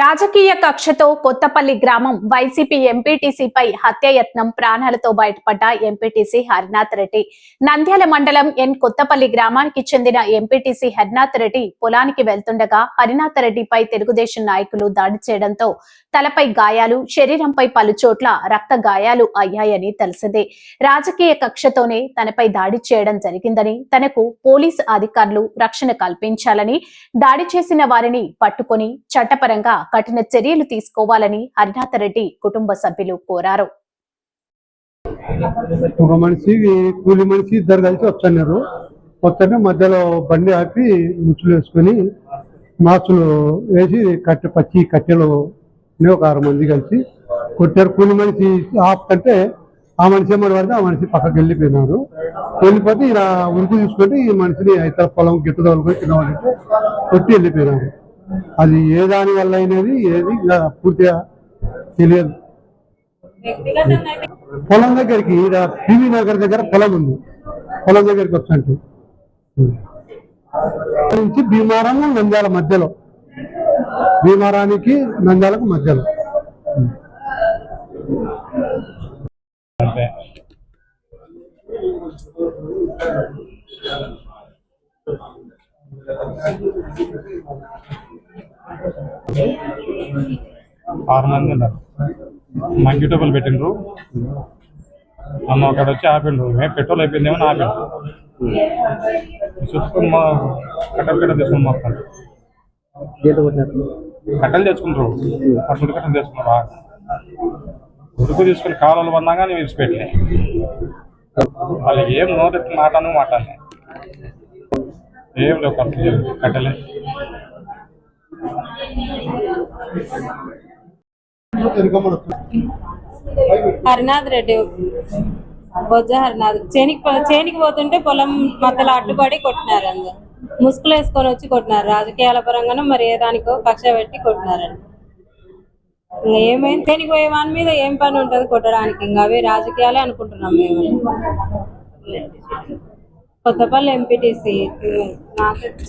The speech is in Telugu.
రాజకీయ కక్షతో కొత్తపల్లి గ్రామం వైసీపీ ఎంపీటీసీపై హత్యయత్నం ప్రాణాలతో బయటపడ్డ ఎంపీటీసీ హరినాథ్ రెడ్డి. నంద్యాల మండలం ఎన్ కొత్తపల్లి గ్రామానికి చెందిన ఎంపీటీసీ హరినాథ్ రెడ్డి పొలానికి వెళ్తుండగా హరినాథ్ రెడ్డిపై తెలుగుదేశం నాయకులు దాడి చేయడంతో తలపై గాయాలు శరీరంపై పలు చోట్ల రక్త గాయాలు అయ్యాయని తెలిసిందే. రాజకీయ కక్షతోనే తనపై దాడి చేయడం జరిగిందని తనకు పోలీసు అధికారులు రక్షణ కల్పించాలని దాడి చేసిన వారిని పట్టుకొని చట్టపరంగా కఠిన చర్యలు తీసుకోవాలని హరినాథ రెడ్డి కుటుంబ సభ్యులు కోరారు. ఒక మనిషి కూలి మనిషి ఇద్దరు కలిసి వస్తున్నారు వస్తేనే మధ్యలో బండి ఆపి ముచ్చులు వేసుకొని మాసులు వేసి కట్టె పచ్చి కట్టెలు ఒక ఆరు మంది కలిసి కొట్టారు. కూలి మనిషి ఆపుతంటే ఆ మనిషి ఏమని పడితే ఆ మనిషి పక్కకి వెళ్ళిపోయినారు. వెళ్ళిపోతే ఇలా ఉరుకు తీసుకొని ఈ మనిషిని ఇతర పొలం గిట్ట తోలుకొని కింద కొట్టి వెళ్ళిపోయినారు. అది ఏ దాని వల్ల అయినది ఏది పూర్తిగా తెలియదు. పొలం దగ్గరికి పివి నగర్ దగ్గర పొలం ఉంది. పొలం దగ్గరికి వచ్చంటే నుంచి భీమారాము నంద్యాల మధ్యలో. భీమారానికి నంద్యాలకు మధ్యలో. అంతే ఆరు మంది ఉన్నారు. మంచి టోపులు పెట్టిండ్రు. అమ్మ అక్కడ వచ్చి ఆపిండ్రు. మేము పెట్రోల్ అయిపోయిందేమో ఆపిండ్రు. చుట్టుకుని మా కట్టెలు కట్టెలు తీసుకుని మొత్తం కట్టెలు తెచ్చుకుంటారు పట్టుడు కట్టెలు తెచ్చుకున్నారు. బాగా ఉడుకు తీసుకుని కాలువలు పడినా కానీ విడిచిపెట్టలే. వాళ్ళు ఏం నోరెత్తి మాటను మాట్లాడలే ఏం లేవు ఖర్చు కట్టలే. హరినాథ్ రెడ్డి బొజ్జ హరినాథ్. చేనికి చేనికి పోతుంటే పొలం మధ్యలో అడ్డుపడి కొట్టినారు అందరు ముసుగులు వేసుకొని వచ్చి కొట్టినారు. రాజకీయాల పరంగానూ మరి ఏ దానికో కక్ష పెట్టి కొట్టినారండి. ఇంకా ఏమైంది? చేనికి పోయే వాని మీద ఏం పని ఉంటుంది కొట్టడానికి? ఇంకా అవి రాజకీయాలే అనుకుంటున్నాం మేము. కొత్తపల్లి ఎంపీటీసీ నాకు